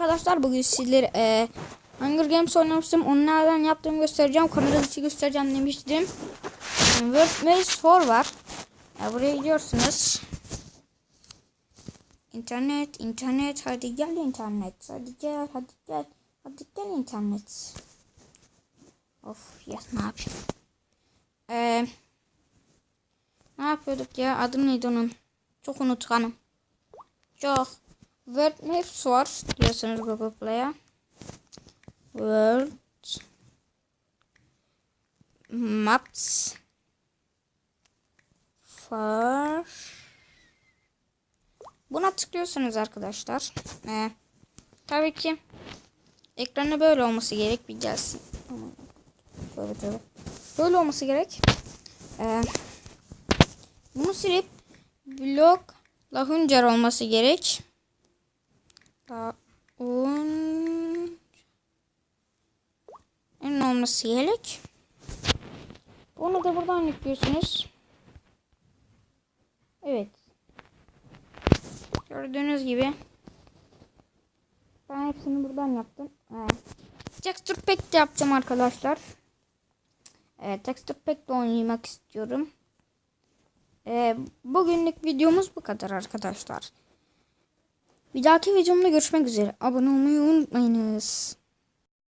Arkadaşlar bugün sizlere e, Hunger Games oynamıştım. Onu nereden yaptığımı göstereceğim. Kamera dışı göstereceğim demiştim. Maze 4 var. E, buraya gidiyorsunuz. İnternet, internet, hadi gel internet. Hadi gel, hadi gel. Hadi gel internet. Of ya ne yapayım. E, ne yapıyorduk ya? Adı neydi onun? Çok unutkanım. Çok. World Maps var diyorsunuz Google Play'a. World Maps for Buna tıklıyorsunuz arkadaşlar. Ee, tabii ki ekranı böyle olması gerek bir gelsin. Böyle böyle. Böyle olması gerek. Ee, bunu silip blok lahuncar olması gerek. Un en olması gerek. Onu da buradan yüklüyorsunuz. Evet. Gördüğünüz gibi ben hepsini buradan yaptım. Evet. Texture Pack de yapacağım arkadaşlar. Evet, Texture Pack de oynamak istiyorum. Ee, bugünlük videomuz bu kadar arkadaşlar. Bir dahaki videomda görüşmek üzere. Abone olmayı unutmayınız.